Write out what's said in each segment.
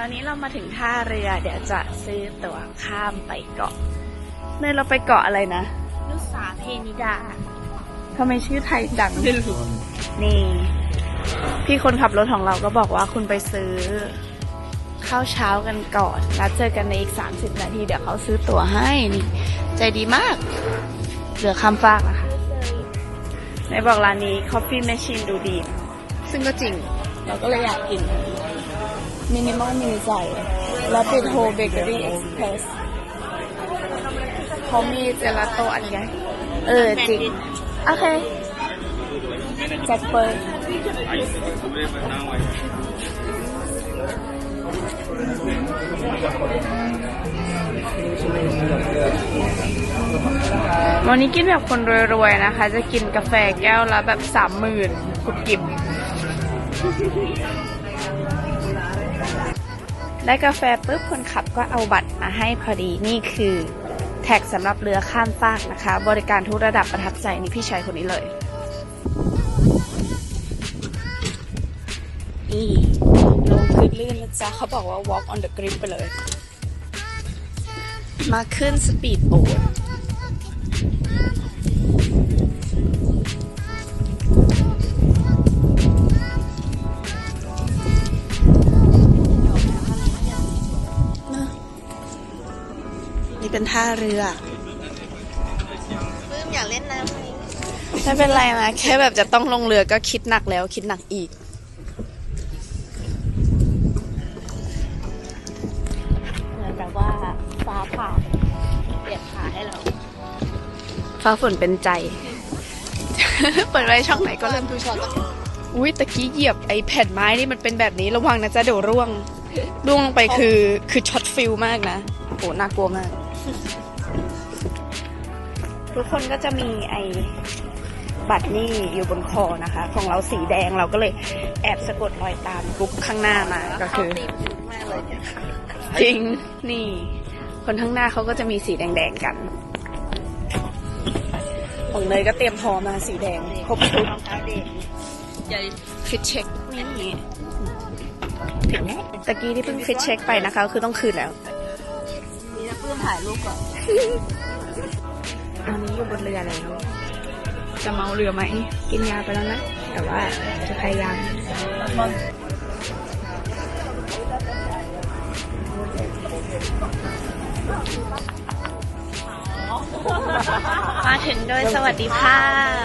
ตอนนี้เรามาถึงท่าเรือ เดี๋ยวจะซื้อตั๋วข้ามไปเกาะเนื่อเราไปเกาะอะไรนะนุสาเพนิดาทำไมชื่อไทยจังไม่รู้นี่ พี่คนขับรถของเราก็บอกว่าคุณไปซื้อข้าวเช้ากันก่อนแล้วเจอกันในอีก 30 นาที เดี๋ยวเขาซื้อตั๋วให้นี่ใจดีมาก เหลือข้ามฟากนะคะในบอกร้านนี้ Coffee Machine ดูดี ซึ่งก็จริง เราก็เลยอยากกิน มินิมอลมินิใจแล้วปิดโฮเบเกอรี่เอ็กซ์เพรสเขามีเจลาโต้อันใหญ่เออจริง โอเค จัดเปิดวันนี้กินแบบคนรวยๆนะคะ จะกินกาแฟแก้วละแบบสามหมื่นกุบกิบ ได้กาแฟปุ๊บคนขับก็เอาบัตรมาให้พอดีนี่คือ แท็กสำหรับเรือข้ามฟากนะคะ บริการทุกระดับประทับใจนี่พี่ชายคนนี้เลยนี่ลงพื้นลื่นนะจ๊ะเขาบอกว่า walk on the grip ไปเลย มาขึ้นสปีดโบ๊ท ท่าเรือปลื้มอยากเล่นน้ำไหมไม่เป็นไรนะแค่แบบจะต้องลงเรือก็คิดหนักแล้วคิดหนักอีก เหมือนแบบว่าฟ้าผ่าเปลี่ยนขาให้เรา ฟ้าฝนเป็นใจ เปิดไว้ช่องไหนก็ก็เริ่เริ่มมดูช็อตแล้วอุ้ยตะกี้เหยียบไอ้แผ่นไม้นี่มันเป็นแบบนี้ระวังนะจ๊ะเดี๋ยวร่วงร่วงลงไปคือคือช็อตฟิลมากนะโหน่ากลัวมาก ทุกคนก็จะมีไอ้บัตรนี่อยู่บนคอนะคะ ของเราสีแดงเราก็เลยแอบสะกดรอยตามกรุ๊ปข้างหน้ามาก็เข้าคือตีมชุดมากเลยเนี่ยจริงนี่ คนข้างหน้าเขาก็จะมีสีแดงๆกันของเนยก็เตรียมพร้อมมาสีแดงครบชุดรองเท้าเด็กใหญ่ฟิตเช็คนี่ถึงแล้วตะกี้ที่เพิ่งฟิตเช็คไปนะคะ คือต้องคืนแล้วมีนะ ปลื้มถ่ายรูปก่อนตอนนี้อยู่บนเรือแล้วจะเมาเรือไหม กินยาไปแล้วนะ แต่ว่าจะพยายามมาถึงโดยสวัสดิภา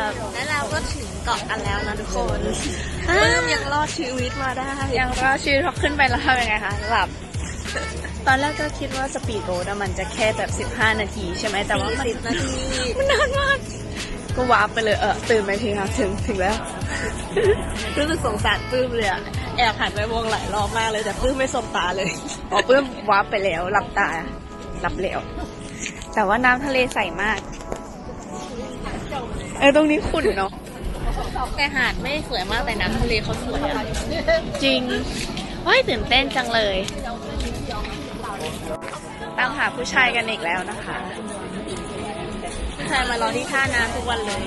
พ และเราก็ถึงเกาะกันแล้วนะทุกคนปลื้มยังรอดชีวิตมาได้ ยังรอดชีวิตพอขึ้นไปแล้วทำยังไงคะหลับ ตอนแรกก็คิดว่าสปีดโบ๊ทอะมันจะแค่แบบ 15 นาที ใช่ไหมแต่ว่ามันสิบนาที มันนานมาก ก็วาร์ปไปเลยเออตื่นไปทีค่ะถึงถึงแล้ว รู้สึกสงสารปลื้มเลยอะแอบหันไปมองหลายรอบมากเลยแต่ปลื้มไม่สบตาเลยอ๋อเพิ่มวาร์ปไปแล้วหลับตาหลับแล้ว แต่ว่าน้ำทะเลใสมาก เออตรงนี้ขุ่นเนาะแต่หาดไม่สวยมากแต่น้ำทะเลเขาสวยอะจริงเฮ้ยตื่นเต้นจังเลย ตามหาผู้ชายกันอีกแล้วนะคะใครมารอที่ท่าน้ำทุกวันเลย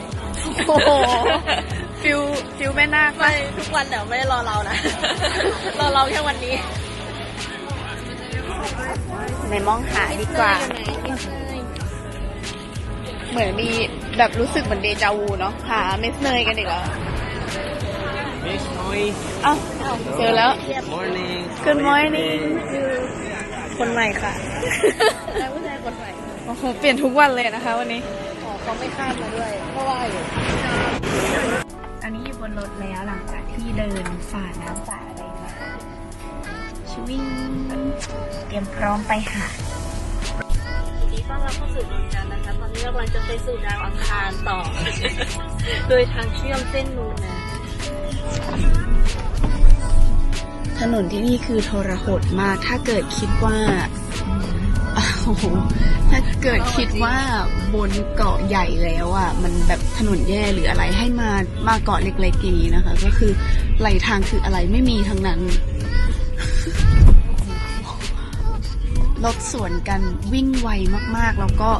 โอ้โหฟิวฟิวแม่นาคไม่ทุกวันแต่ไม่ได้รอเรานะ รอเราแค่วันนี้ในมองหาดีกว่า เหมือนมีแบบรู้สึกเหมือนเดจาวูเนาะหาเมสเนยกันอีกแล้ว Miss Noi. เอ้าเจอแล้ว Morning. Good morning คนใหม่ค่ะแล้วผู้ชายคนใหม่โอ้โหเปลี่ยนทุกวันเลยนะคะ วันนี้อ๋อเขาไม่คาดมาด้วยเพราะว่าอยู่อันนี้อยู่บนรถแล้วหลังจากที่เดินฝ่าน้ำฝ่าอะไรมาชวิงเตรียมพร้อมไปหาดทีนี้ต้อนรับเข้าสู่ดวงจันทร์นะคะตอนนี้เรากำลังจะไปสู่ดาวอังคารต่อ โดยทางเชื่อมเส้นนูนนะ ถนนที่นี่คือทรหดมาก ถ้าเกิดคิดว่าโอ้โหถ้าเกิดคิดว่าบนเกาะใหญ่แล้วอะ มันแบบถนนแย่หรืออะไรให้มามาเกาะเล็กๆนี้นะคะ ก็คือไหลทางคืออะไรไม่มีทั้งนั้นรถสวนกันวิ่งไวมากๆ แล้วก็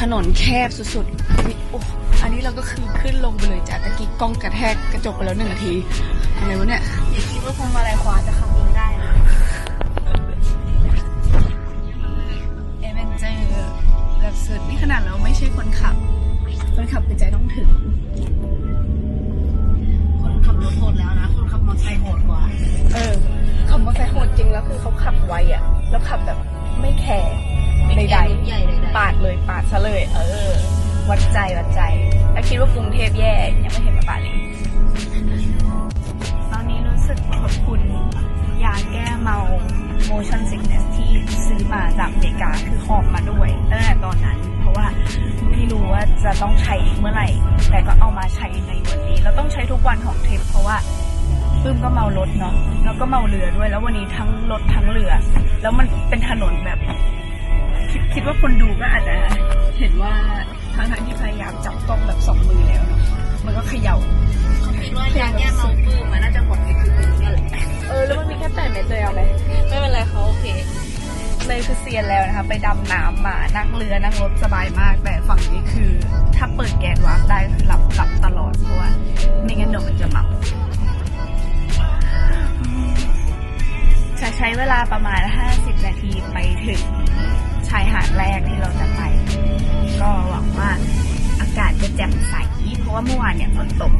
ถนนแคบสุดๆโอ้อันนี้เราก็คือขึ้นลงไปเลยจ้ะตะกี้กล้องกระแทกกระจกไปแล้วหนึ่งที อะไรวะเนี่ยอย่าคิดว่าพวงมาลัยขวาจะขับเองได้นะ่คนขับ คนขับเป็นใจต้องถึง คนขับรถโหดแล้วนะ คนขับมอเตอร์ไซค์โหดกว่า เออขับมอเตอร์ไซค์โหดจริงแล้วคือเขาขับไวอะ แล้วขับแบบไม่แคร์ใดๆปาดเลยปาดซะเลย เออ วัดใจวัดใจ แล้วคิดว่ากรุงเทพแย่ยังไม่เห็นมาปาดเลยตอนนี้รู้สึกขอบคุณยาแก้เมา motion sickness ที่ซื้อมาจากเมกาคือหอบมาด้วยตั้งแต่ตอนนั้น จะต้องใช้เมื่อไหร่ แต่ก็เอามาใช้ในวันนี้แล้วต้องใช้ทุกวันของทริปเพราะว่าปื้มก็เมารถเนาะแล้วก็เมาเรือด้วย แล้ววันนี้ทั้งรถทั้งเรือ แล้วมันเป็นถนนแบบ คิดคิดว่าคนดูก็อาจจะเห็นว่าทั้งทที่พยายามจับกล้องแบบสองมือแล้วเนาะมันก็เขย่าคิดว่ายาแก้เมาปื้มมันน่าจะหมดในคืนนี้แหละเออแล้วมันมีแค่แปดเมตรเลยเอาไหมไม่เป็นไรเขาโอเค เลยคือเซียนแล้วนะคะ ไปดำน้ำมานั่งเรือนั่งรถสบายมาก แต่ฝั่งนี้คือ ถ้าเปิดแกนวาร์ปได้คือหลับหลับตลอดเพราะว่าไม่งั้นเดี๋ยวมันจะเมาจะใช้เวลาประมาณ 50 นาทีไปถึงชายหาดแรกที่เราจะไป ก็หวังว่าอากาศจะแจ่มใส เพราะว่าเมื่อวานเนี่ยฝนตก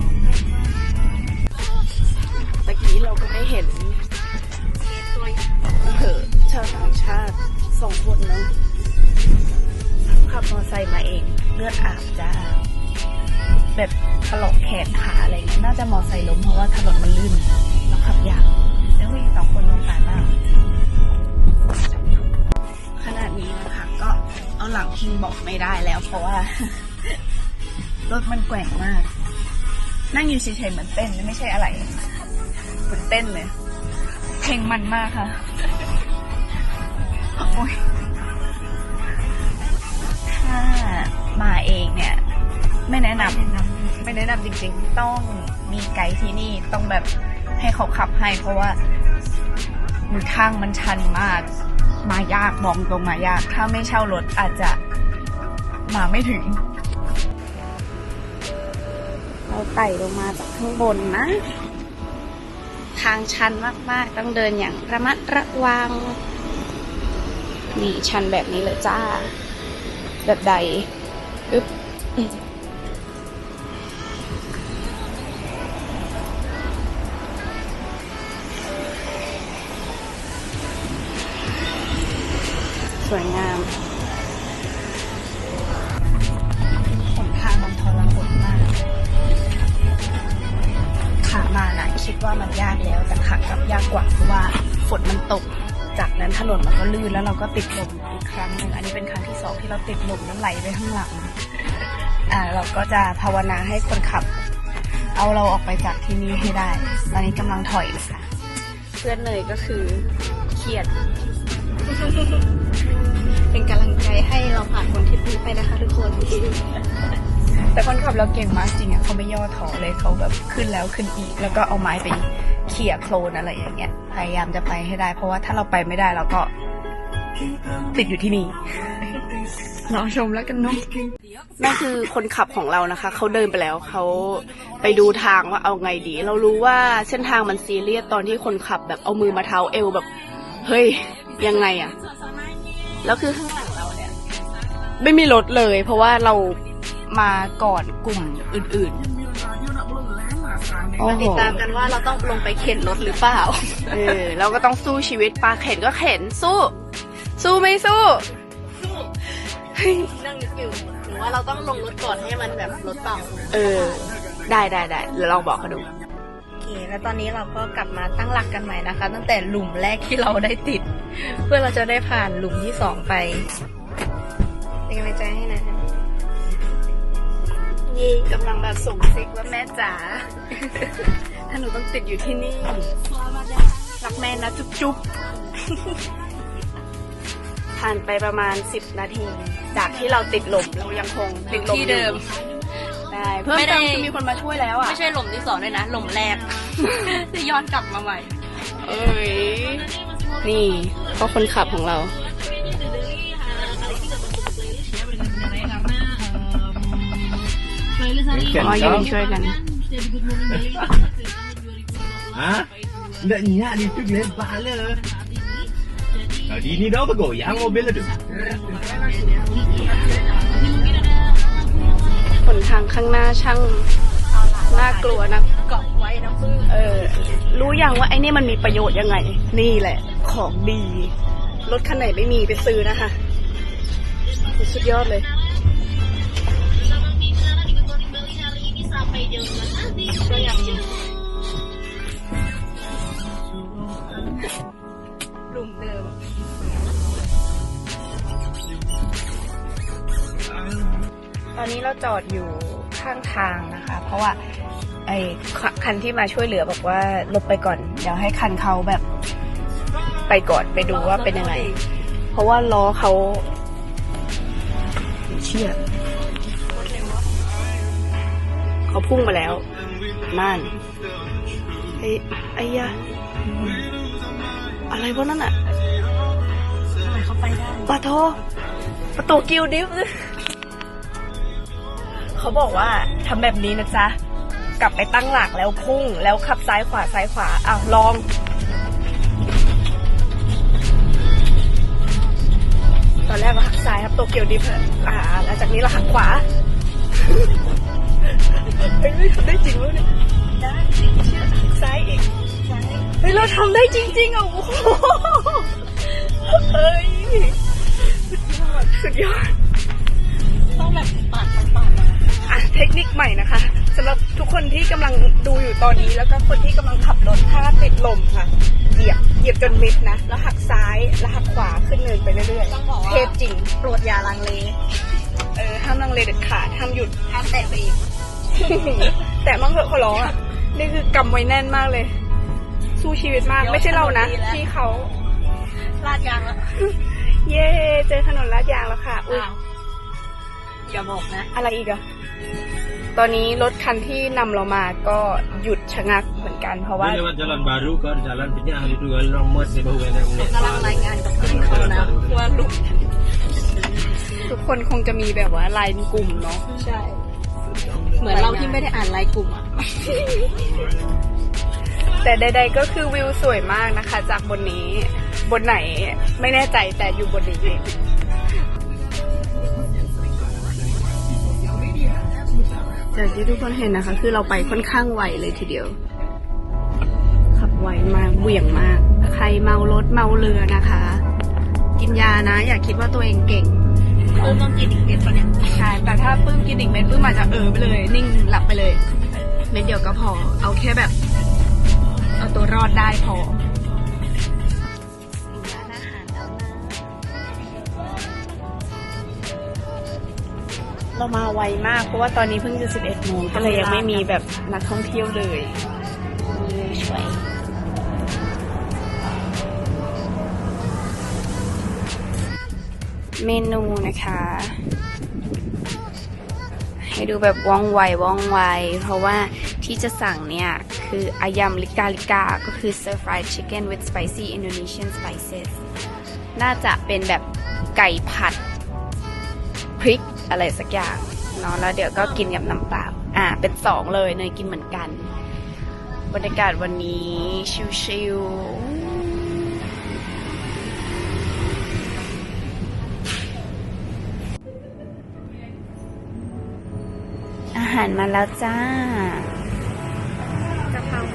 ตะกี้เราก็ได้เห็นเตัวอย่างเหอะ ชาวต่างชาติสองคนเนาะขับมอเตอร์ไซค์มาเองเลือดอาบจ้า แบบถลอกแขนขาอะไรเงี้ยน่าจะมอเตอร์ไซค์ล้มเพราะว่าถนนมันลื่นแล้วขับยากแล้วผู้หญิงสองคนลงสารมาขนาดนี้นะคะก็เอาหลังพิงบอกไม่ได้แล้ว เพราะว่ารถมันแกว่งมาก นั่งอยู่เฉยๆเหมือนเต้นไม่ใช่อะไรเหมือนเต้นเลยเพลงมันมากค่ะ โอ้ยถ้ามาเองเนี่ย ไม่แนะนำไม่แนะนำจริงๆ ต้องมีไกด์ที่นี่ต้องแบบให้เขาขับให้ เพราะว่ามือทางมันชันมาก มายากมองตรงมายาก ถ้าไม่เช่ารถอาจจะมาไม่ถึง เราไต่ลงมาจากข้างบนนะ ทางชันมากๆ ต้องเดินอย่างระมัดระวัง นี่ชันแบบนี้เลยจ้า แบบใดอึ๊บสวยงามหนทางมันทรหดมาก ขามานะคิดว่ามันยากแล้ว แต่ขากลับยากกว่าเพราะว่าฝนมันตก จากนั้นถนนมันก็ลื่นแล้วเราก็ติดลมอีกครั้งหนึ่งอันนี้เป็นครั้งที่สองที่เราติดลมแล้วไหลไปข้างหลังอ่าเราก็จะภาวนาให้คนขับ เอาเราออกไปจากที่นี่ให้ได้ ตอนนี้กำลังถอยค่ะ เพื่อนเนยก็คือเครียด เป็นกำลังใจให้เราผ่านคนทริปนี้ไปนะคะทุกคนแต่คนขับเราเก่งมากจริงอะเขาไม่ย่อท้อเลยเขาแบบขึ้นแล้วขึ้นอีก แล้วก็เอาไม้ไป เขี่ยโคลนอะไรอย่างเงี้ย พยายามจะไปให้ได้ เพราะว่าถ้าเราไปไม่ได้เราก็ติดอยู่ที่นี่รอชมแล้วกันเนาะนั่นคือคนขับของเรานะคะ เขาเดินไปแล้วเขาไปดูทางว่าเอาไงดี เรารู้ว่าเส้นทางมันซีเรียสตอนที่คนขับแบบเอามือมาเท้าเอวแบบ เฮ้ย ยังไงอะแล้วคือข้างหลังเราเนี่ย ไม่มีรถเลย เพราะว่าเรามาก่อนกลุ่มอื่น ๆ มาโหติดตามกันว่าเราต้องลงไปเข็นรถหรือเปล่า เออเราก็ต้องสู้ชีวิตปลาเข็นก็เข็นสู้ สู้ไม่สู้ นั่งนึกอยู่หรือว่าเราต้องลงรถก่อนให้มันแบบรถเบาเออ ได้ได้ได้เดี๋ยวลองบอกเขาดูโอเคแล้วตอนนี้เราก็กลับมาตั้งหลักกันใหม่นะคะ ตั้งแต่หลุมแรกที่เราได้ติด เพื่อเราจะได้ผ่านหลุมที่สองไป เป็นกำลังใจให้นะ นี่กำลังแบบส่งซิกว่าแม่จ๋า ถ้าหนูต้องติดอยู่ที่นี่ รักแม่นะจุ๊บจุ๊บผ่านไปประมาณ 10 นาที จากที่เราติดลมเรายังคงติดลมที่เดิมอยู่ได้เพิ่มไม่ได้เติมคือมีคนมาช่วยแล้วอะ ไม่ใช่หลุมที่สองด้วยนะ หลุมแรกที่ย้อนกลับมาใหม่ เอ้ย นี่ก็คนขับของเรา อ๋อยืนช่วยกัน Hah? Nak nyak dia tu lebar lah. Tadi ni dah bergoyang mobil tu. ผลทางข้างหน้าช่างน่ากลัวนะเกาะไว้นะพึ่งเออ รู้ยังว่าไอ้นี่มันมีประโยชน์ยังไง นี่แหละ ของดี รถคันไหนไม่มีไปซื้อนะคะ สุดยอดเลย หลุมเดิมตอนนี้เราจอดอยู่ข้างทางนะคะ เพราะว่าไอ้คันที่มาช่วยเหลือบอกว่าลบไปก่อน เดี๋ยวให้คันเขาแบบไปก่อนไปดูว่าเป็นยังไง เพราะว่าล้อเขาเชี่ยเขาพุ่งมาแล้วนั่นไอ้ไอ้ยะ อะไรวะนั่นอะเขาไปได้ปะโทประตูกิวดิฟเขาบอกว่าทำแบบนี้นะจ๊ะ กลับไปตั้งหลักแล้วพุ่ง แล้วขับซ้ายขวาซ้ายขวาอ้าวลองตอนแรกเราหักซ้ายครับโตเกียวดิฟอะอ่าหลังจากนี้เราหักขวาเฮ้ยไม่ทำได้จริงวะเนี่ยได้เชื่อหักซ้ายอีกเฮ้ยเราทำได้จริงๆอะโอ้โหเฮ้ยสุดยอดสุดยอดต้องแบบปาดปาดปาดมาอะเทคนิคใหม่นะคะสำหรับทุกคนที่กำลังดูอยู่ตอนนี้แล้วก็คนที่กำลังขับรถถ้าติดลมค่ะ เหยียบเหยียบจนมิดนะ แล้วหักซ้ายแล้วหักขวาขึ้นเนินไปเรื่อยต้องบอกๆว่าเทพจริง โปรดอย่าลังเลเออห้ามลังเลเด็ดขาดห้ามหยุด ห้ามแตะเบรกแต่มั่งเถอะเขาร้องอะ นี่คือกำไว้แน่นมากเลย สู้ชีวิตมาก ไม่ใช่เรานะที่เขาลาดยางแล้วเย่เจอถนนลาดยางแล้วค่ะอุ้ยอ้าวอย่าบอกนะ อะไรอีกอะตอนนี้รถคันที่นำเรามาก็หยุดชะงักเหมือนกันเพราะว่า Dia lewat jalan baru ke jalan penyah itu kalau nomor sih bahu yang กำลังรายงานกับเพื่อนเขานะว่าลุกทุกคนคงจะมีแบบว่าไลน์กลุ่มเนาะใช่ เหมือนเราที่ไม่ได้อ่านไลน์กลุ่มอะ แต่ใด ๆ ก็คือวิวสวยมากนะคะ จากบนนี้ บนไหนไม่แน่ใจแต่อยู่บนนี้จากที่ทุกคนเห็นนะคะ คือเราไปค่อนข้างไวเลยทีเดียว ขับไวมากเหวี่ยงมาก ใครเมารถเมาเรือนะคะ กินยานะ อย่าคิดว่าตัวเองเก่งเออต้องกินอีกเม็ดปะเนี่ยใช่แต่ถ้าปื้มกินอีกเม็ดปื้มอาจจะเออไปเลย นิ่งหลับไปเลย เม็ดเดียวก็พอเอาแค่แบบ เอาตัวรอดได้พอเรามาไวมากเพราะว่าตอนนี้เพิ่งจะ 11 โมงก็เลยยังไม่มีแบบนักท่องเที่ยวเลยช่วยเมนูนะคะ ให้ดูแบบว่องไวว่องไว เพราะว่าที่จะสั่งเนี่ย คืออายำลิกาลิกา ก็คือ stir fried chicken with spicy Indonesian spices น่าจะเป็นแบบไก่ผัด พริกอะไรสักอย่างเนาะแล้วเดี๋ยวก็กินกับน้ำเปล่าอ่า เป็นสองเลยเนยกินเหมือนกัน บรรยากาศวันนี้ชิวๆ หารมาแล้วจ้ากะเพราก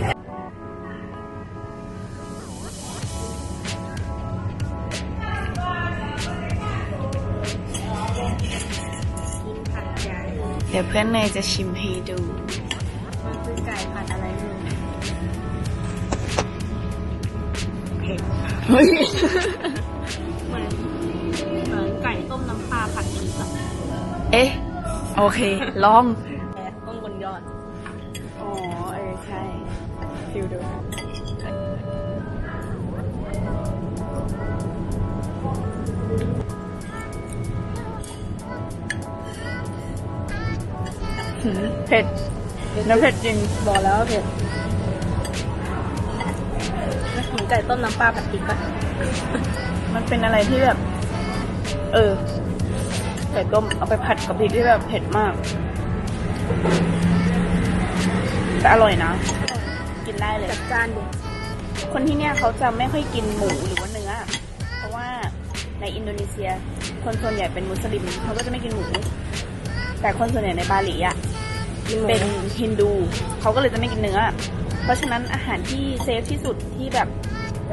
ินผัดใหญ่เดี๋ยวเพื่อนเนยจะชิมให้ดูมันคือไก่ผัดอะไรไม่รู้เผ็ดเหมือนเหมือนไก่ต้มน้ำปลาผัดพริกอะเอ๊ะ โอเค ลองแต่ต้อง เผ็ดน้ำเผ็ดจริง บอกแล้วว่าเผ็ดเหมือนไก่ต้มน้ำปลาผัดพริกปะมันเป็นอะไรที่แบบ เออไก่ต้มเอาไปผัดกับพริกที่แบบเผ็ดมาก แต่อร่อยนะ กินได้เลยจัดจานดิคนที่เนี่ยเขาจะไม่ค่อยกินหมูหรือว่าเนื้อ เพราะว่าในอินโดนีเซีย คนส่วนใหญ่เป็นมุสลิมเขาก็จะไม่กินหมู แต่คนส่วนใหญ่ในบาหลีอะ เป็นฮินดูเขาก็เลยจะไม่กินเนื้อ เพราะฉะนั้นอาหารที่เซฟที่สุดที่แบบ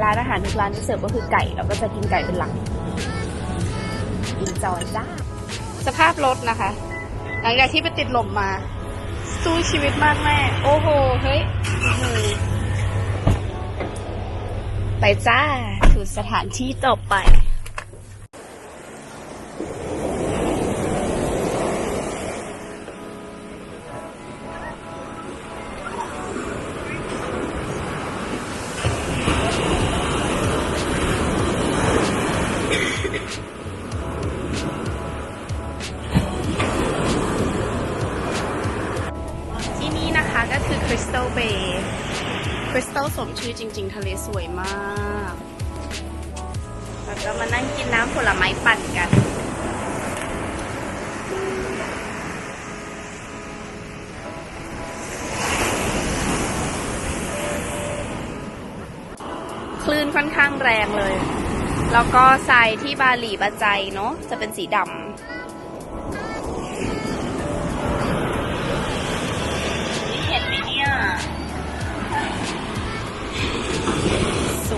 ร้านอาหารทุกร้านที่เสิร์ฟก็คือไก่เราก็จะกินไก่เป็นหลักอินจอยจ้า สภาพรถนะคะ หลังจากที่ไปติดลมมา สู้ชีวิตมากแม่ โอ้โห เฮ้ยอื้อหือไปจ้าสู่สถานที่ต่อไป สมชื่อจริง ๆ ทะเลสวยมาก แล้วก็มานั่งกินน้ำผลไม้ปั่นกันคลื่นค่อนข้างแรงเลย แล้วก็ทรายที่บาหลีบาใจเนาะจะเป็นสีดำ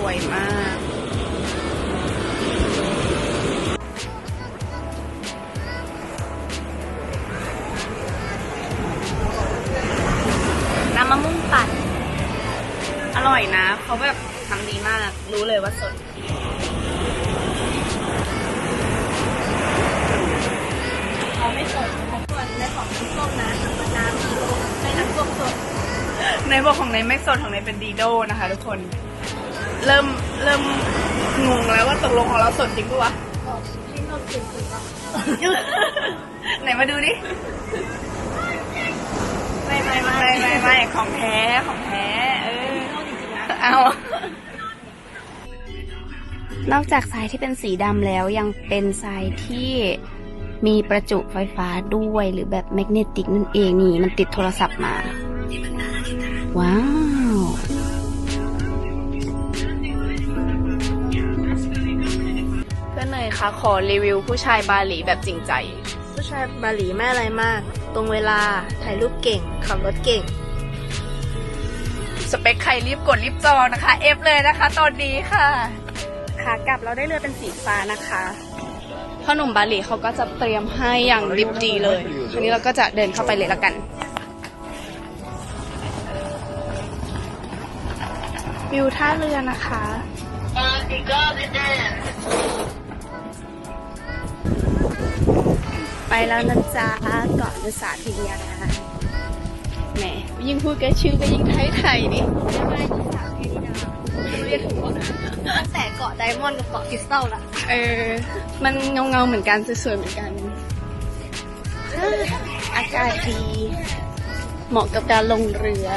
วยมาก น้ำมะม่วงปั่นอร่อยนะ เขาแบบทำดีมาก รู้เลยว่าสดเขาไม่สดส่วนในของน้ำส้มนะมันน้ำในน้ำส้มสดในบอกของในไม่สดของในเป็นดีโดนะคะทุกคน เริ่มเริ่มงงแล้วว่าตกลงของเราสดจริงปะวะที่เรากินคือว่าไหนมาดูดิไม่ไม่ไม่ไม่ไม่ไม่ของแท้ของแท้เออเอานอกจากทรายที่เป็นสีดำแล้วยังเป็นทรายที่มีประจุไฟฟ้าด้วยหรือแบบแมกเนติกนั่นเองนี่มันติดโทรศัพท์มา ว้าว นเนยคะ ขอรีวิวผู้ชายบาหลีแบบจริงใจ ผู้ชายบาหลีไม่อะไรมาก ตรงเวลา ถ่ายรูปเก่ง ขับรถเก่ง สเปคใครรีบกดรีบจองนะคะ เอฟเลยนะคะ ตอนนี้ค่ะขากลับเราได้เรือเป็นสีฟ้านะคะพ่อหนุ่มบาหลีเขาก็จะเตรียมให้อย่างดิบดีเลยทีนี้เราก็จะเดินเข้าไปเลยละกันวิวท่าเรือนะคะ ไปแล้วนะจ๊ะเกาะนุสาทิยาแหมยิ่งพูดก็ชื่อก็ยิ่งไทยไทยๆดิเรียกถูกว่าตั้งแต่เกาะไดมอนด์กับเกาะคริสตัลละเออ มันเงาเงาๆเหมือนกันสวยๆเหมือนกัน อากาศดี เหมาะกับการลงเรือ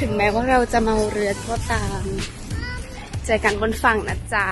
ถึงแม้ว่าเราจะเมาเรือก็ตาม เจอกันบนฝั่งนะจ๊ะ